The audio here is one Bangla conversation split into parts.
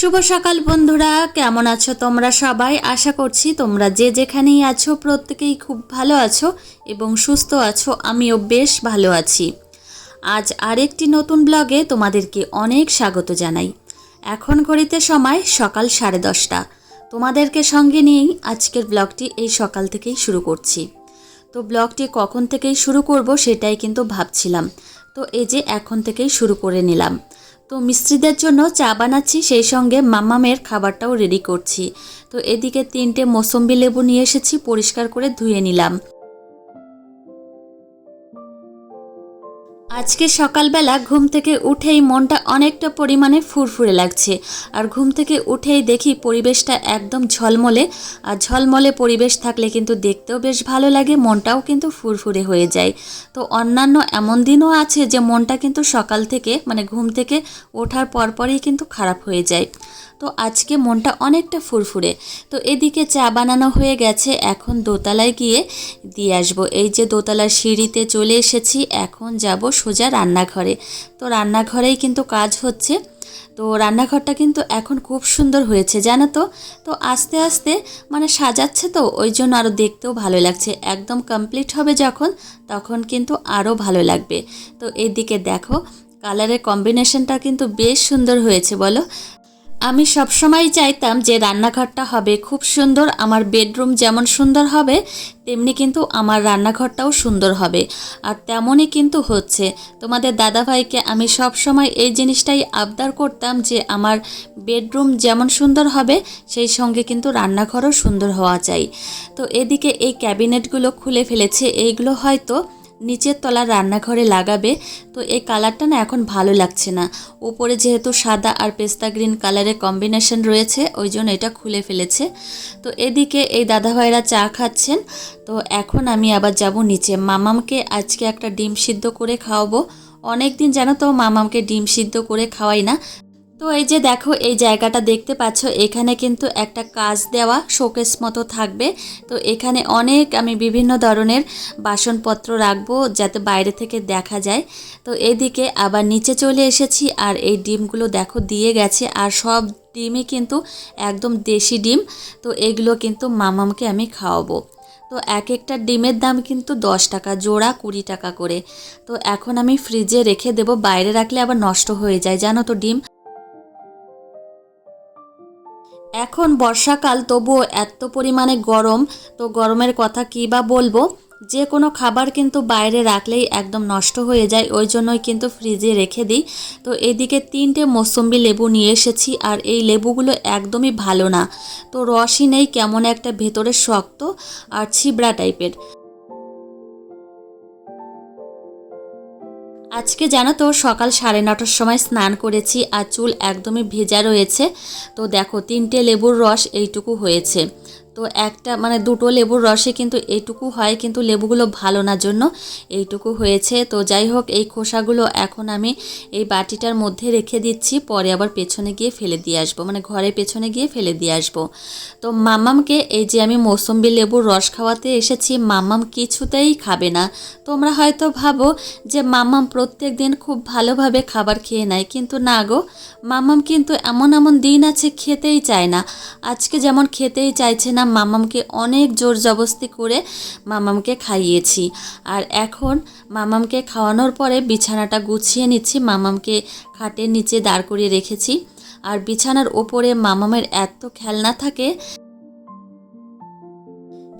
শুভ সকাল বন্ধুরা, কেমন আছো তোমরা সবাই? আশা করছি তোমরা যে যেখানেই আছো, প্রত্যেকেই খুব ভালো আছো এবং সুস্থ আছো, আমিও বেশ ভালো আছি। আজ আরেকটি নতুন ব্লগে তোমাদেরকে অনেক স্বাগত জানাই। এখন ঘড়িতে সময় সকাল সাড়ে দশটা। তোমাদেরকে সঙ্গে নিয়েই আজকের ব্লগটি এই সকাল থেকেই শুরু করছি। তো ব্লগটি কখন থেকেই শুরু করব সেটাই কিন্তু ভাবছিলাম। তো এই যে এখন থেকেই শুরু করে নিলাম। তো মিস্ত্রিদের জন্য চা বানাচ্ছি, সেই সঙ্গে মামামের খাবারটাও রেডি করছি। তো এদিকে তিনটে মোসম্বি লেবু নিয়ে এসেছি, পরিষ্কার করে ধুয়ে নিলাম। আজকে সকালবেলা ঘুম থেকে উঠেই মনটা অনেকটা পরিমাণে ফুরফুরে লাগছে। আর ঘুম থেকে উঠেই দেখি পরিবেশটা একদম ঝলমলে। আর ঝলমলে পরিবেশ থাকলে কিন্তু দেখতেও বেশ ভালো লাগে, মনটাও কিন্তু ফুরফুরে হয়ে যায়। তো অন্যান্য এমন দিনও আছে যে মনটা কিন্তু সকাল থেকে মানে ঘুম থেকে ওঠার পরপরই কিন্তু খারাপ হয়ে যায়। তো আজকে মনটা অনেকটা ফুরফুরে। তো এদিকে চা বানানো হয়ে গেছে, এখন দোতলায় গিয়ে দিয়ে আসব। এই যে দোতলার সিঁড়িতে চলে এসেছি, এখন যাব সোজা রান্নাঘরে। তো রান্নাঘরেই কিন্তু কাজ হচ্ছে। তো রান্নাঘরটা কিন্তু এখন খুব সুন্দর হয়েছে, জানো তো? তো আস্তে আস্তে মানে সাজাচ্ছে তো, ওই জন্য আরও দেখতেও ভালো লাগছে। একদম কমপ্লিট হবে যখন, তখন কিন্তু আরও ভালো লাগবে। তো এদিকে দেখো কালারের কম্বিনেশনটা কিন্তু বেশ সুন্দর হয়েছে, বলো? আমি সবসময় চাইতাম যে রান্নাঘরটা হবে খুব সুন্দর, আমার বেডরুম যেমন সুন্দর হবে, তেমনি কিন্তু আমার রান্নাঘরটাও সুন্দর হবে। আর তেমনই কিন্তু হচ্ছে। তোমাদের দাদাভাইকে আমি সব সময় এই জিনিসটাই আবদার করতাম যে আমার বেডরুম যেমন সুন্দর হবে, সেই সঙ্গে কিন্তু রান্নাঘরও সুন্দর হওয়া চাই। তো এদিকে এই ক্যাবিনেটগুলো খুলে ফেলেছে, এইগুলো হয়তো নিচের তলার রান্নাঘরে লাগাবে, তো এই কালারটা না এখন ভালো লাগছে না। উপরে যেহেতু সাদা আর পেস্তা গ্রিন কালারের কম্বিনেশন রয়েছে, ওই জন্য এটা খুলে ফেলেছে। তো এদিকে এই দাদাভাইরা চা খাচ্ছেন, তো এখন আমি আবার যাব নিচে। মামামকে আজকে একটা ডিম সিদ্ধ করে খাওয়াবো। অনেক দিন জানো তো মামামকে ডিম সিদ্ধ করে খাওয়াই না তো এই যে দেখো, এই জায়গাটা দেখতে পাচ্ছ, এখানে কিন্তু একটা কাজ দেওয়া শোকেস মতো থাকবে। তো এখানে অনেক আমি বিভিন্ন ধরনের বাসনপত্র রাখব যাতে বাইরে থেকে দেখা যায়। তো এদিকে আবার নিচে চলে এসেছি আর এই ডিমগুলো দেখো দিয়ে গেছে আর সব ডিমই কিন্তু একদম দেশি ডিম। তো এগুলো কিন্তু মামামকে আমি খাওয়াবো। তো এক একটা ডিমের দাম কিন্তু দশ টাকা, জোড়া কুড়ি টাকা করে। তো এখন আমি ফ্রিজে রেখে দেবো, বাইরে রাখলে আবার নষ্ট হয়ে যায়, জানো তো ডিম। এখন বর্ষাকাল, তবুও এত পরিমাণে গরম, তো গরমের কথা কী বা বলব? যে কোনো খাবার কিন্তু বাইরে রাখলেই একদম নষ্ট হয়ে যায়, ওই জন্যই কিন্তু ফ্রিজে রেখে দিই। তো এদিকে তিনটে মৌসম্বি লেবু নিয়ে এসেছি, আর এই লেবুগুলো একদমই ভালো না। তো রসই নেই, কেমন একটা ভেতরে শক্ত আর ছিবড়া টাইপের আজকে জানো তো, সকাল সাড়ে নটার সময় স্নান করেছি আর চুল একদমই ভেজা রয়েছে। তো দেখো, তিনটে লেবুর রস এইটুকু হয়েছে। তো একটা মানে দুটো লেবুর রসে কিন্তু এইটুকু হয়, কিন্তু লেবুগুলো ভালো না জন্য এইটুকু হয়েছে। তো যাই হোক, এই খোসাগুলো এখন আমি এই বাটিটার মধ্যে রেখে দিচ্ছি, পরে আবার পেছনে গিয়ে ফেলে দিয়ে আসব মানে ঘরের পেছনে গিয়ে ফেলে দিয়ে আসব। তো মাম্মামকে এই যে আমি মৌসম্বি লেবুর রস খাওয়াতে এসেছি, মাম্মাম কিছুতেই খাবে না। তোমরা হয়তো ভাবো যে মাম্মাম প্রত্যেক দিন খুব ভালোভাবে খাবার খেয়ে নেয়, কিন্তু না গো, মাম্মাম কিন্তু এমন এমন দিন আছে, খেতেই চায় না। আজকে যেমন খেতেই চাইছে না মামামকে অনেক জোর জবস্তি করে মামামকে খাইয়েছি। আর এখন মামামকে খাওয়ানোর পরে বিছানাটা গুছিয়ে নিচ্ছি, মামামকে খাটের নিচে দাঁড় করিয়ে রেখেছি। আর বিছানার ওপরে মামামের এত খেলনা থাকে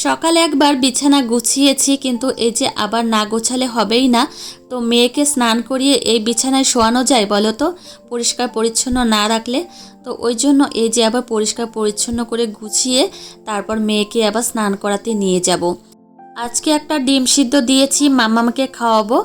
সকালে একবার বিছানা গুছিয়েছি, কিন্তু এই যে আবার না গোছালে হবেই না। তো মেয়েকে স্নান করিয়ে এই বিছানায় শোয়ানো যায় বলো তো? পরিষ্কার পরিচ্ছন্ন না রাখলে? তো ওই জন্য এই যে আবার পরিষ্কার পরিচ্ছন্ন করে গুছিয়ে তারপর মেয়েকে আবার স্নান করাতে নিয়ে যাব। আজকে একটা ডিম সিদ্ধ দিয়েছি মামামাকে খাওয়াবো।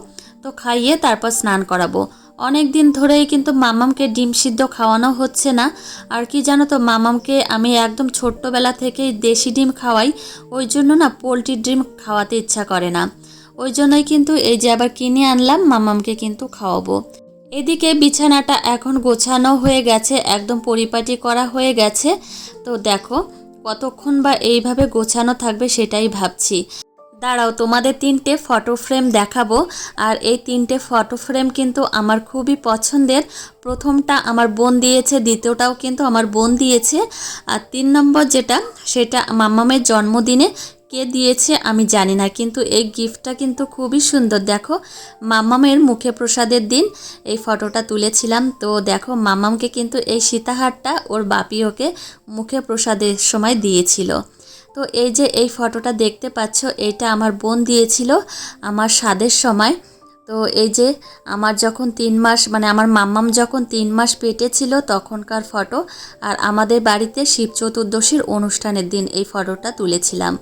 তো খাইয়ে তারপর স্নান করাবো। অনেক দিন ধরেই কিন্তু মামামকে ডিম সিদ্ধ খাওয়ানো হচ্ছে না। আর কি জানো তো, মামামকে আমি একদম ছোট্টবেলা থেকেই দেশি ডিম খাওয়াই। ওই জন্য না পোলট্রির ডিম খাওয়াতে ইচ্ছা করে না। ওই জন্যই কিন্তু এই যে আবার কিনে আনলাম, মামামকে কিন্তু খাওয়াবো। এদিকে বিছানাটা এখন গোছানো হয়ে গেছে, একদম পরিপাটি করা হয়ে গেছে। তো দেখো, কতক্ষণ বা এইভাবে গোছানো থাকবে সেটাই ভাবছি। দাঁড়াও, তোমাদের তিনটে ফটো ফ্রেম দেখাবো। আর এই তিনটে ফটো ফ্রেম কিন্তু আমার খুবই পছন্দের। প্রথমটা আমার বোন দিয়েছে, দ্বিতীয়টাও কিন্তু আমার বোন দিয়েছে। আর তিন নম্বর যেটা, সেটা মাম্মামের জন্মদিনে কে দিয়েছে আমি জানি না, কিন্তু এই গিফটটা কিন্তু খুবই সুন্দর। দেখো মাম্মামের মুখে প্রসাদের দিন, এই ফটোটা তুলেছিলাম। তো দেখো মাম্মামকে কিন্তু এই সীতাহারটা ওর বাপি ওকে মুখে প্রসাদের সময় দিয়েছিল। তো এই যে এই ফটোটা দেখতে পাচ্ছ এটা আমার বোন দিয়েছিল আমার স্বাদের সময়। তো এই যে আমার যখন তিন মাস মানে আমার মাম্মাম যখন তিন মাস পেটে ছিল তখনকার ফটো আর আমাদের বাড়িতে শিব চতুর্দশীর অনুষ্ঠানের দিন এই ফটোটা তুলেছিলাম।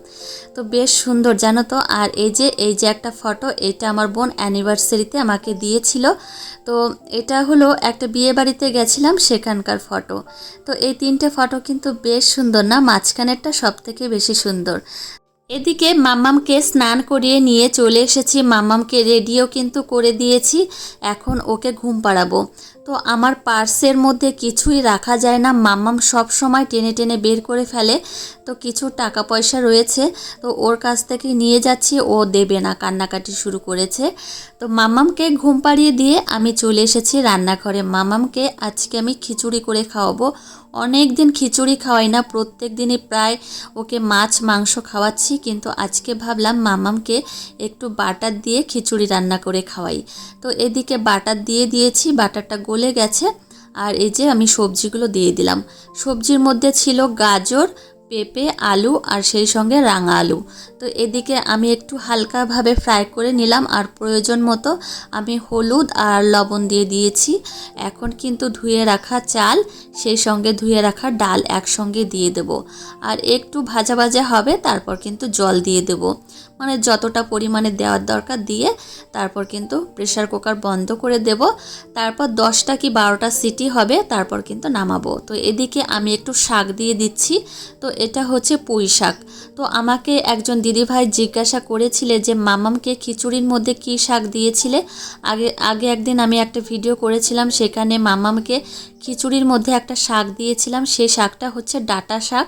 তো বেশ সুন্দর, জানো তো? আর এই যে এই যে একটা ফটো, এটা আমার বোন অ্যানিভার্সারিতে আমাকে দিয়েছিল। তো এটা হলো একটা বিয়ে বাড়িতে গেছিলাম সেখানকার ফটো। তো এই তিনটে ফটো কিন্তু বেশ সুন্দর না? মাঝখানেরটা সব থেকে বেশি সুন্দর। এদিকে মাম্মামকে স্নান করিয়ে নিয়ে চলে এসেছি। মাম্মামকে রেডিও কিন্তু করে দিয়েছি। এখন ওকে ঘুম পাড়াবো। তো আমার পার্সের মধ্যে কিছুই রাখা যায় না। মাম্মাম সব সময় টেনে টেনে বের করে ফেলে। তো কিছু টাকা পয়সা রয়েছে। তো ওর কাছ থেকে নিয়ে যাচ্ছি। ও দেবে না। কান্নাকাটি শুরু করেছে। তো মাম্মামকে ঘুম পাড়িয়ে দিয়ে আমি চলে এসেছি রান্নাঘরে। মাম্মামকে আজকে আমি খিচুড়ি করে খাওয়াবো। অনেক দিন খিচুড়ি খাওয়াই না, প্রত্যেক দিনই প্রায় ওকে মাছ, মাংস খাওয়াচ্ছি, কিন্তু আজকে ভাবলাম মামামকে একটু বাটার দিয়ে খিচুড়ি রান্না করে খাওয়াই। তো এদিকে বাটার দিয়ে দিয়েছি, বাটারটা গলে গেছে, আর এই যে আমি সবজিগুলো দিয়ে দিলাম। সবজির মধ্যে ছিল গাজর পেঁপে, আলু আর সেই সঙ্গে রাঙা আলু। তো এদিকে আমি একটু হালকাভাবে ফ্রাই করে নিলাম আর প্রয়োজন মতো আমি হলুদ আর লবণ দিয়ে দিয়েছি। এখন কিন্তু ধুয়ে রাখা চাল, সেই সঙ্গে ধুয়ে রাখা ডাল একসঙ্গে দিয়ে দেব। আর একটু ভাজা ভাজা হবে, তারপর কিন্তু জল দিয়ে দেব। মানে যতটা পরিমাণে দেওয়ার দরকার দিয়ে তারপর কিন্তু প্রেশার কুকার বন্ধ করে দেব। তারপর দশটা কি বারোটা সিটি হবে, তারপর কিন্তু নামাবো। তো এদিকে আমি একটু শাক দিয়ে দিচ্ছি। তো এটা হচ্ছে পুঁই শাক। তো আমাকে একজন দিদিভাই জিজ্ঞাসা করেছিলে যে, মামামকে খিচুড়ির মধ্যে কি শাক দিয়েছিলে? আগে আগে একদিন আমি একটা ভিডিও করেছিলাম, সেখানে মামামকে খিচুড়ির মধ্যে একটা শাক দিয়েছিলাম সেই শাকটা হচ্ছে ডাটা শাক।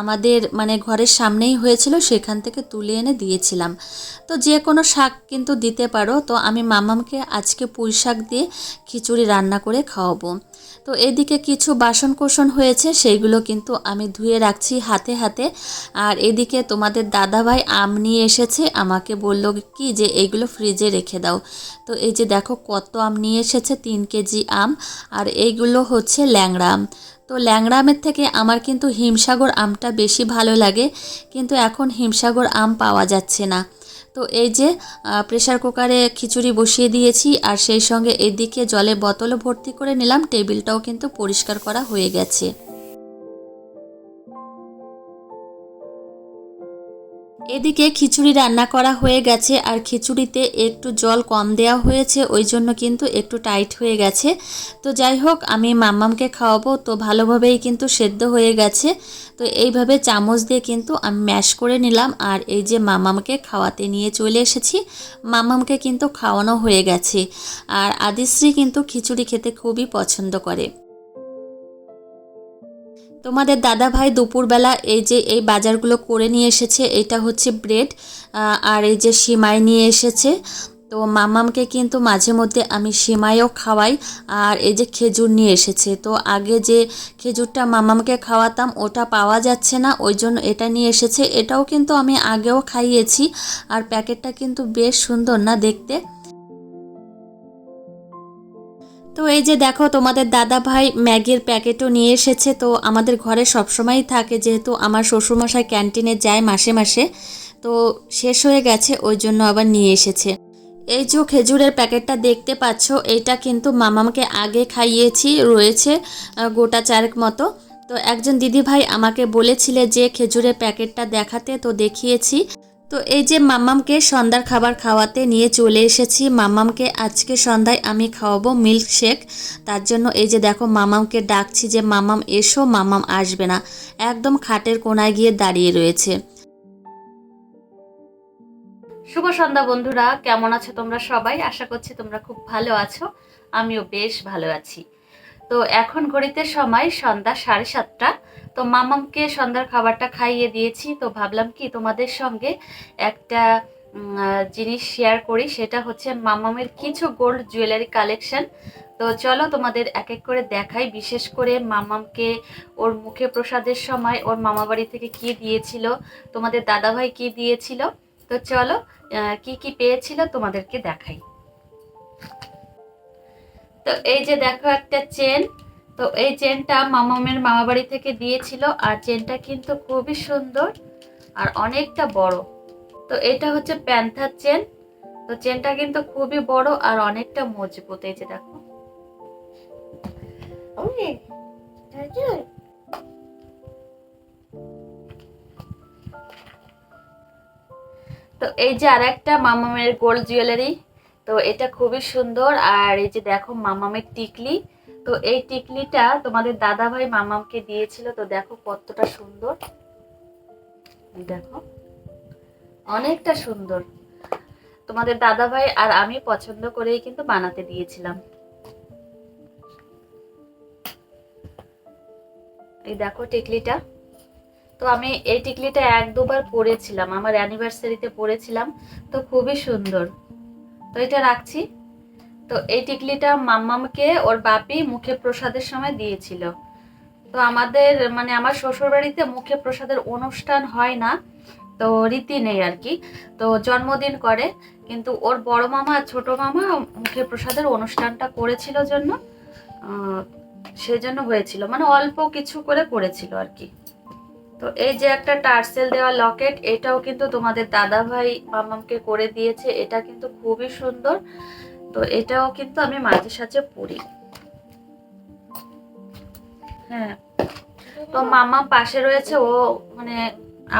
আমাদের মানে ঘরের সামনেই হয়েছিল, সেখান থেকে তুলে এনে দিয়েছিলাম। তো যে কোনো শাক কিন্তু দিতে পারো। তো আমি মামামকে আজকে পুঁই শাক দিয়ে খিচুড়ি রান্না করে খাওয়াবো। তো এদিকে কিছু বাসন কোসন হয়েছে, সেইগুলো কিন্তু আমি ধুয়ে রাখছি হাতে হাতে। আর এদিকে তোমাদের দাদাভাই আম নিয়ে এসেছে, আমাকে বলল কি যে এইগুলো ফ্রিজে রেখে দাও। তো এই যে দেখো কত আম নিয়ে এসেছে, তিন কেজি আম, আর এইগুলো হচ্ছে ল্যাংড়া আম। তো ল্যাংড়া আমের থেকে আমার কিন্তু হিমসাগর আমটা বেশি ভালো লাগে, কিন্তু এখন হিমসাগর আম পাওয়া যাচ্ছে না। তো এই যে প্রেশার কুকারে খিচুড়ি বসিয়ে দিয়েছি আর সেই সঙ্গে এদিকে জলে বোতলও ভর্তি করে নিলাম। টেবিলটাও কিন্তু পরিষ্কার করা হয়ে গেছে। এদিকে খিচুড়ি রান্না করা হয়ে গেছে আর খিচুড়িতে একটু জল কম দেওয়া হয়েছে, ওই জন্য কিন্তু একটু টাইট হয়ে গেছে। তো যাই হোক, আমি মাম্মামকে খাওয়াবো, তো ভালোভাবেই কিন্তু সেদ্ধ হয়ে গেছে। তো এইভাবে চামচ দিয়ে কিন্তু আমি ম্যাশ করে নিলাম আর এই যে মামামকে খাওয়াতে নিয়ে চলে এসেছি। মামামকে কিন্তু খাওয়ানো হয়ে গেছে। আর আদিশ্রী কিন্তু খিচুড়ি খেতে খুবই পছন্দ করে। তোমাদের দাদা ভাই দুপুরবেলা এই যে এই বাজারগুলো করে নিয়ে এসেছে, এটা হচ্ছে ব্রেড আর এই যে সিমাই নিয়ে এসেছে। তো মামামকে কিন্তু মাঝে মধ্যে আমি সিমাইও খাওয়াই, আর এই যে খেজুর নিয়ে এসেছে। তো আগে যে খেজুরটা মামামকে খাওয়াতাম, ওটা পাওয়া যাচ্ছে না, ওই জন্য এটা নিয়ে এসেছে। এটাও কিন্তু আমি আগেও খাইয়েছি, আর প্যাকেটটা কিন্তু বেশ সুন্দর না দেখতে। তো এই যে দেখো, তোমাদের দাদা ভাই ম্যাগির প্যাকেটও নিয়ে এসেছে। তো আমাদের ঘরে সবসময়ই থাকে, যেহেতু আমার শ্বশুরমশাই ক্যান্টিনে যায় মাসে মাসে। তো শেষ হয়ে গেছে, ওই জন্য আবার নিয়ে এসেছে। এই যে খেজুরের প্যাকেটটা দেখতে পাচ্ছ, এইটা কিন্তু মামামকে আগে খাইয়েছি, রয়েছে গোটা চারেক মতো। তো একজন দিদিভাই আমাকে বলেছিলে যে খেজুরের প্যাকেটটা দেখাতে, তো দেখিয়েছি। তো এই যে মাম্মামকে সন্ধ্যার খাবার খাওয়াতে নিয়ে চলে এসেছি। মাম্মামকে আজকে সন্ধ্যায় আমি খাওয়াবো মিল্ক শেক তার জন্য এই যে দেখো মামামকে ডাকছি যে মামাম এসো মামাম আসবে না। একদম খাটের কোনায় গিয়ে দাঁড়িয়ে রয়েছে। শুভ সন্ধ্যা বন্ধুরা, কেমন আছো তোমরা সবাই? আশা করছি তোমরা খুব ভালো আছো। আমিও বেশ ভালো আছি। তো এখন ঘড়িতে সময় সন্ধ্যা সাড়ে সাতটা। তো মামামকে সন্ধ্যার খাবারটা খাইয়ে দিয়েছি। তো ভাবলাম কি তোমাদের সঙ্গে একটা জিনিস শেয়ার করি। সেটা হচ্ছে মামামের কিছু গোল্ড জুয়েলারি কালেকশন তো চলো তোমাদের এক এক করে দেখাই। বিশেষ করে মামামকে ওর মুখে প্রসাদের সময় ওর মামা বাড়ি থেকে কি দিয়েছিল, তোমাদের দাদাভাই কি দিয়েছিল। তো চলো কি কি পেয়েছিল তোমাদেরকে দেখাই। তো এই যে দেখো একটা চেন তো এই চেনটা মামামের মামা বাড়ি থেকে দিয়েছিল আর চেনটা কিন্তু খুবই সুন্দর আর অনেকটা বড়। তো এটা হচ্ছে প্যান্থার চেন। তো চেনটা কিন্তু খুবই বড় আর অনেকটা মজবুত এই যে দেখো। তো এই যে আরেকটা মামামের গোল্ড জুয়েলারি তো এটা খুবই সুন্দর। আর এই যে দেখো মামামের টিকলি তো এই টিকলিটা তোমাদের দাদা ভাই মামামকে দিয়েছিল, তো দেখো কতটা সুন্দর। দেখো, অনেকটা সুন্দর। তোমাদের দাদা ভাই আর আমি পছন্দ করেই কিন্তু বানাতে দিয়েছিলাম। এই দেখো টিকলিটা। তো আমি এই টিকলিটা এক দুবার পরেছিলাম, আমার অ্যানিভার্সারিতে পরেছিলাম, তো খুবই সুন্দর। তো এটা রাখছি। তো এই টিকলিটা মাম্মামকে ওর বাপি মুখে প্রসাদের সময় দিয়েছিল। তো আমাদের মানে আমার শ্বশুর বাড়িতে মুখে প্রসাদের অনুষ্ঠান হয় না, তো রীতি নেই আর কি। তো জন্মদিন করে, কিন্তু ওর বড় মামা আর ছোট মামা মুখে প্রসাদের অনুষ্ঠানটা করেছিল জন্য সেজন্য হয়েছিল। মানে অল্প কিছু করে করেছিল আর কি। তো এই যে একটা টার্সেল দেওয়া লকেট, এটাও কিন্তু তোমাদের দাদা ভাই মামামকে করে দিয়েছে। এটা কিন্তু খুবই সুন্দর। তো এটাও কিন্তু আমি মাঝে সাঝে পড়ি। হ্যাঁ। তো মামা পাশে রয়েছে, ও মানে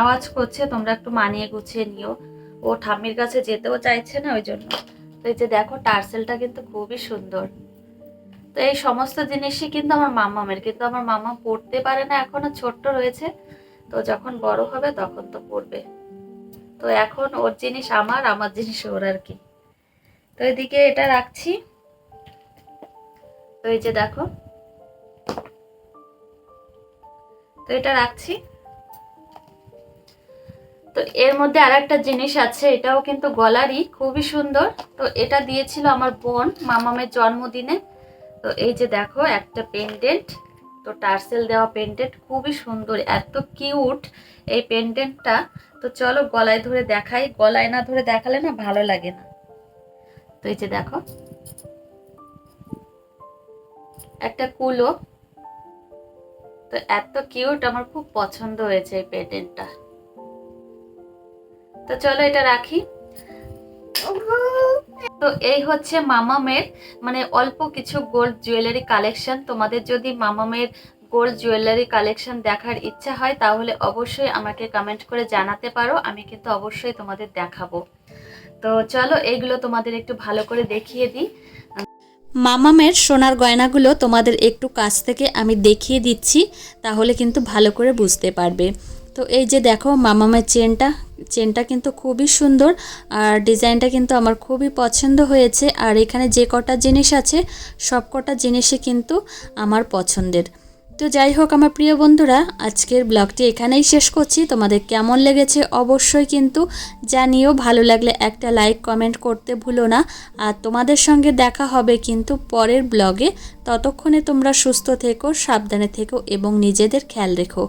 আওয়াজ করছে, তোমরা একটু মানিয়ে গুছিয়ে নিও। ও ঠাম্মির কাছে যেতেও চাইছে না ওই জন্য তো এই যে দেখো, টার্সেলটা কিন্তু খুবই সুন্দর। তো এই সমস্ত জিনিসই কিন্তু আমার মামামের। কিন্তু আমার মামা পড়তে পারে না, এখনও ছোট্ট রয়েছে। তো যখন বড় হবে তখন তো পড়বে। তো এখন ওর জিনিস আমার আমার জিনিস ওর আর কি। তো এদিকে এটা রাখছি। তো এই যে দেখো। তো এটা রাখছি। তো এর মধ্যে আর একটা জিনিস আছে, এটাও কিন্তু গলারই, খুবই সুন্দর। তো এটা দিয়েছিল আমার বোন মামামের জন্মদিনে। তো এই যে দেখো, একটা পেন্ডেন্ট তো টার্সেল দেওয়া পেন্ডেন্ট খুবই সুন্দর, এত কিউট এই পেন্ডেন্টটা তো চলো গলায় ধরে দেখাই। গলায় না ধরে দেখালে না ভালো লাগে না। এই যে দেখো। একটা কুলো। তো এত কিউট, আমার খুব পছন্দ হয়েছে এই পেন্ডেন্টটা তো চলো এটা রাখি। তো এই হচ্ছে মামামের মানে অল্প কিছু গোল্ড জুয়েলারি কালেকশন। তোমাদের যদি মামামের গোল্ড জুয়েলারি কালেকশন দেখার ইচ্ছা হয়, তাহলে অবশ্যই আমাকে কমেন্ট করে জানাতে পারো। আমি কিন্তু অবশ্যই তোমাদের দেখাবো। তো চলো এইগুলো তোমাদের একটু ভালো করে দেখিয়ে দিই। মামামের সোনার গয়নাগুলো তোমাদের একটু কাছ থেকে আমি দেখিয়ে দিচ্ছি, তাহলে কিন্তু ভালো করে বুঝতে পারবে। তো এই যে দেখো মামামের চেনটা চেনটা কিন্তু খুবই সুন্দর, আর ডিজাইনটা কিন্তু আমার খুবই পছন্দ হয়েছে, আর এখানে যে কটা জিনিস আছে, সব কটা জিনিসই কিন্তু আমার পছন্দের। তো যাই হোক, আমার প্রিয় বন্ধুরা, আজকের ব্লগটি এখানেই শেষ করছি। তোমাদের কেমন লেগেছে অবশ্যই কিন্তু জানিও। ভালো লাগলে একটা লাইক, কমেন্ট করতে ভুলো না। আর তোমাদের সঙ্গে দেখা হবে কিন্তু পরের ব্লগে। ততক্ষণে তোমরা সুস্থ থেকো, সাবধানে থেকো এবং নিজেদের খেয়াল রেখো।